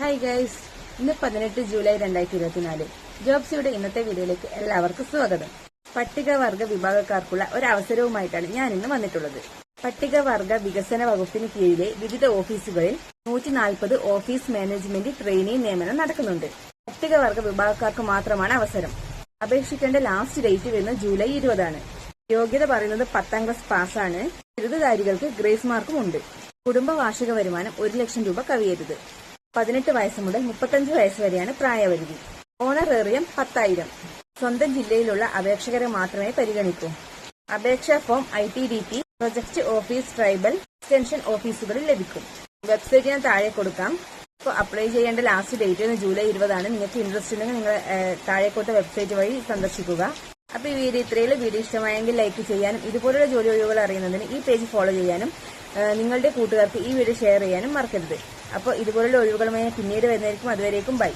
Hi guys ഇന്ന് പതിനെട്ട് July രണ്ടായിരത്തി ഇരുപത്തിനാല്. ജോബ്സിയുടെ ഇന്നത്തെ വീഡിയോയിലേക്ക് എല്ലാവർക്കും സ്വാഗതം. പട്ടികവർഗ വിഭാഗക്കാർക്കുള്ള ഒരു അവസരവുമായിട്ടാണ് ഞാൻ ഇന്ന് വന്നിട്ടുള്ളത്. പട്ടികവർഗ വികസന വകുപ്പിന് കീഴിലെ വിവിധ ഓഫീസുകളിൽ നൂറ്റി നാൽപ്പത് ഓഫീസ് മാനേജ്മെന്റ് ട്രെയിനി നിയമനം നടക്കുന്നുണ്ട്. പട്ടികവർഗ വിഭാഗക്കാർക്ക് മാത്രമാണ് അവസരം. അപേക്ഷിക്കേണ്ട ലാസ്റ്റ് ഡേറ്റ് വരുന്നത് ജൂലൈ ഇരുപതാണ്. യോഗ്യത പറയുന്നത് പത്താം ക്ലാസ് പാസ്സാണ്. ബിരുദധാരികൾക്ക് ഗ്രേസ് മാർക്കും ഉണ്ട്. കുടുംബ വാർഷിക വരുമാനം ഒരു ലക്ഷം രൂപ കവിയരുത്. പതിനെട്ട് വയസ്സ് മുതൽ മുപ്പത്തഞ്ച് വയസ്സ് വരെയാണ് പ്രായപരിധി. ഓണറേറിയം പത്തായിരം. സ്വന്തം ജില്ലയിലുള്ള അപേക്ഷകരെ മാത്രമേ പരിഗണിക്കൂ. അപേക്ഷാ form I T D P project office tribal extension ഓഫീസുകളിൽ ലഭിക്കും. വെബ്സൈറ്റ് ഞാൻ താഴെ കൊടുക്കാം. ഇപ്പോൾ അപ്ലൈ ചെയ്യേണ്ട ലാസ്റ്റ് ഡേറ്റ് ഒന്ന് ജൂലൈ ഇരുപതാണ്. നിങ്ങൾക്ക് ഇൻട്രസ്റ്റ് ഉണ്ടെങ്കിൽ നിങ്ങൾ താഴെക്കോട്ട വെബ്സൈറ്റ് വഴി സന്ദർശിക്കുക. അപ്പോൾ ഈ വീഡിയോ ഇത്രയുള്ള. വീഡിയോ ഇഷ്ടമായെങ്കിൽ ലൈക്ക് ചെയ്യാനും ഇതുപോലുള്ള ജോലി ഒഴിവുകൾ അറിയുന്നതിന് ഈ പേജ് ഫോളോ ചെയ്യാനും നിങ്ങളുടെ കൂട്ടുകാർക്ക് ഈ വീഡിയോ ഷെയർ ചെയ്യാനും മറക്കരുത്. അപ്പോൾ ഇതുപോലുള്ള ഒഴിവുകളുമായി പിന്നീട് വരുന്നതായിരിക്കും. അതുവരേക്കും ബൈ.